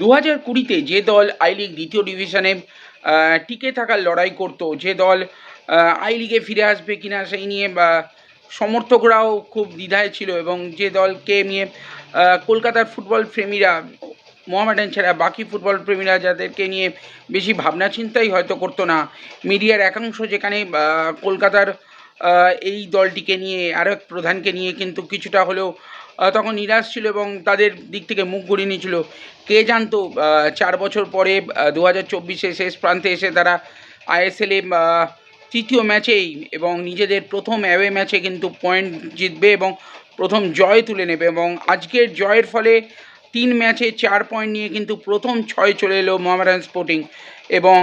দু হাজার কুড়িতে যে দল আই লিগ দ্বিতীয় ডিভিশনে টিকে থাকার লড়াই করত, যে দল আই লিগে ফিরে আসবে কিনা সেই নিয়ে, বা সমর্থকরাও খুব দ্বিধায় ছিল এবং যে দলকে নিয়ে কলকাতার ফুটবল প্রেমীরা, মোহামেডান ছাড়া বাকি ফুটবল প্রেমীরা যাদেরকে নিয়ে বেশি ভাবনা চিন্তাই হয়তো করতো না, মিডিয়ার একাংশ যেখানে কলকাতার এই দলটিকে নিয়ে, আরও এক প্রধানকে নিয়ে কিন্তু কিছুটা হলেও তখন নিরাশ ছিল এবং তাদের দিক থেকে মুখ ঘুরিয়ে নিয়েছিল। কে জানতো চার বছর পরে দু হাজার চব্বিশে শেষ প্রান্তে এসে তারা আইএসএলে তৃতীয় ম্যাচেই এবং নিজেদের প্রথম অ্যাওয়ে ম্যাচে কিন্তু পয়েন্ট জিতবে এবং প্রথম জয় তুলে নেবে এবং আজকের জয়ের ফলে তিন ম্যাচে চার পয়েন্ট নিয়ে কিন্তু প্রথম ছয় চলে এলো মোহামেডান স্পোর্টিং এবং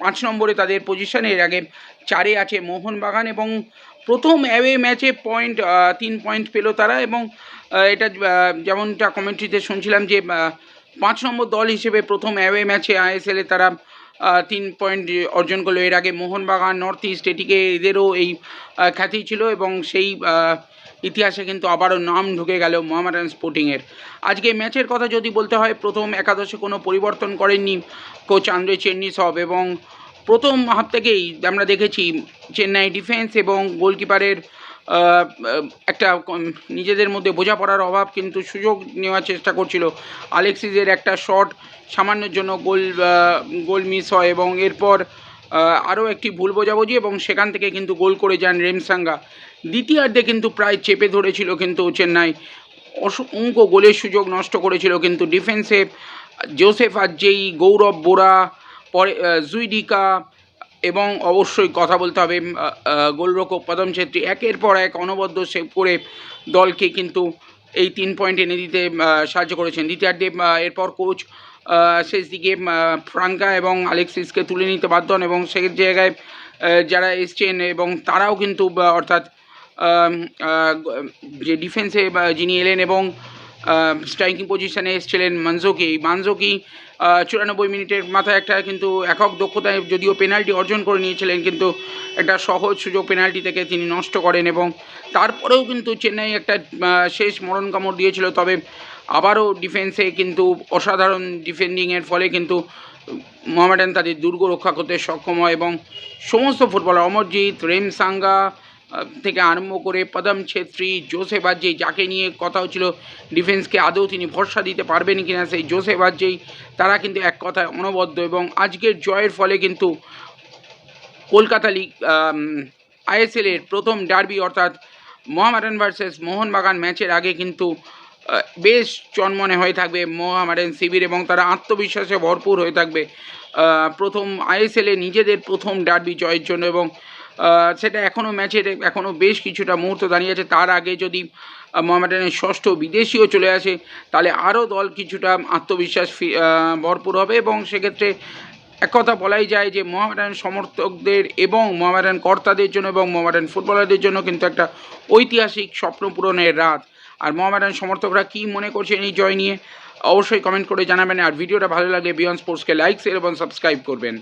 পাঁচ নম্বরে তাদের পজিশনে এর আগে চারে আছে মোহনবাগান এবং প্রথম অ্যাওয়ে ম্যাচে পয়েন্ট তিন পয়েন্ট পেল তারা এবং এটা যেমনটা কমেন্ট্রিতে শুনছিলাম যে পাঁচ নম্বর দল হিসেবে প্রথম অ্যাওয়ে ম্যাচে আইএসএলে তারা তিন পয়েন্ট অর্জন করল। এর আগে মোহনবাগান নর্থ ইস্ট এটিকে এদেরও এই খ্যাতি ছিল এবং সেই ইতিহাসে কিন্তু আবারও নাম ঢুকে গেল মোহামেডান স্পোর্টিংয়ের। আজকে ম্যাচের কথা যদি বলতে হয়, প্রথম একাদশে কোনো পরিবর্তন করেননি কোচ আন্দ্রে চেন্নি সব এবং প্রথম হাফ থেকেই আমরা দেখেছি চেন্নাই ডিফেন্স এবং গোলকিপারের একটা নিজেদের মধ্যে বোঝাপড়ার অভাব কিন্তু সুযোগ নেওয়ার চেষ্টা করছিল। আলেক্সিসের একটা শট সামান্যের জন্য গোল গোল মিস হয় এবং এরপর আরও একটি ভুল বোঝাবুঝি এবং সেখান থেকে কিন্তু গোল করে যান রেমসাঙ্গা দ্বিতীয়ার্ধে কিন্তু প্রায় চেপে ধরেছিল কিন্তু চেন্নাই। অসংখ্য গোলের সুযোগ নষ্ট করেছিল কিন্তু ডিফেন্সে জোসেফ আজ্জেই গৌরব বোরা, পরে জুইডিকা এবং অবশ্যই কথা বলতে হবে গোলরক্ষক পদম ছেত্রী। একের পর এক অনবদ্য সেভ করে দলকে কিন্তু এই তিন পয়েন্ট এনে দিতে সাহায্য করেছেন। দ্বিতীয়ার্ধে এরপর কোচ শেষ দিকে ফ্রাঙ্কা এবং আলেক্সিসকে তুলে নিতে বাধ্য হন এবং সে জায়গায় যারা এসছেন এবং তারাও কিন্তু অর্থাৎ যে ডিফেন্সে যিনি এলেন এবং স্ট্রাইকিং পজিশনে এসেছিলেন মানজোকি। মানজোকি চুরানব্বই মিনিটের মাথায় একটা কিন্তু একক দক্ষতায় যদিও পেনাল্টি অর্জন করে নিয়েছিলেন, কিন্তু একটা সহজ সুযোগ পেনাল্টি থেকে তিনি নষ্ট করেন এবং তারপরেও কিন্তু চেন্নাই একটা শেষ মরণ কামড় দিয়েছিল। তবে আবারও ডিফেন্সে কিন্তু অসাধারণ ডিফেন্ডিংয়ের ফলে কিন্তু মোহামেডান তাদের দুর্গ রক্ষা করতে সক্ষম হয় এবং সমস্ত ফুটবলার অমরজিৎ রেমসাঙ্গা থেকে আরম্ভ করে পদম ছেত্রী জোসেফ আজ্জেই যাকে নিয়ে কথা হচ্ছিল ডিফেন্সকে আদৌ তিনি ভরসা দিতে পারবেন কিনা সেই জোসেফ আজ্জেই তারা কিন্তু এক কথায় অনবদ্য এবং আজকের জয়ের ফলে কিন্তু কলকাতা লিগ আইএসএলের প্রথম ডার্বি অর্থাৎ মোহামেডান ভার্সেস মোহনবাগান ম্যাচের আগে কিন্তু বেশ চনমনে হয়ে থাকবে মোহামেডান শিবির এবং তারা আত্মবিশ্বাসে ভরপুর হয়ে থাকবে প্রথম আইএসএলে নিজেদের প্রথম ডার্বি জয়ের জন্য এবং সেটা এখনও ম্যাচের এখনও বেশ কিছুটা মুহূর্ত দাঁড়িয়ে আছে। তার আগে যদি মোহামেডানের ষষ্ঠ বিদেশিও চলে আসে, তাহলে আরও দল কিছুটা আত্মবিশ্বাস ভরপুর হবে এবং সেক্ষেত্রে এক কথা বলাই যায় যে মোহামেডান সমর্থকদের এবং মোহামেডান কর্তাদের জন্য এবং মোহামেডান ফুটবলারদের জন্য কিন্তু একটা ঐতিহাসিক স্বপ্ন পূরণের রাত। আর মোহামেডান সমর্থকরা কী মনে করছেন এই জয় নিয়ে, অবশ্যই কমেন্ট করে জানাবেন। আর ভিডিওটা ভালো লাগলে বিয়ন্ড স্পোর্টসকে লাইক শেয়ার এবং সাবস্ক্রাইব করবেন।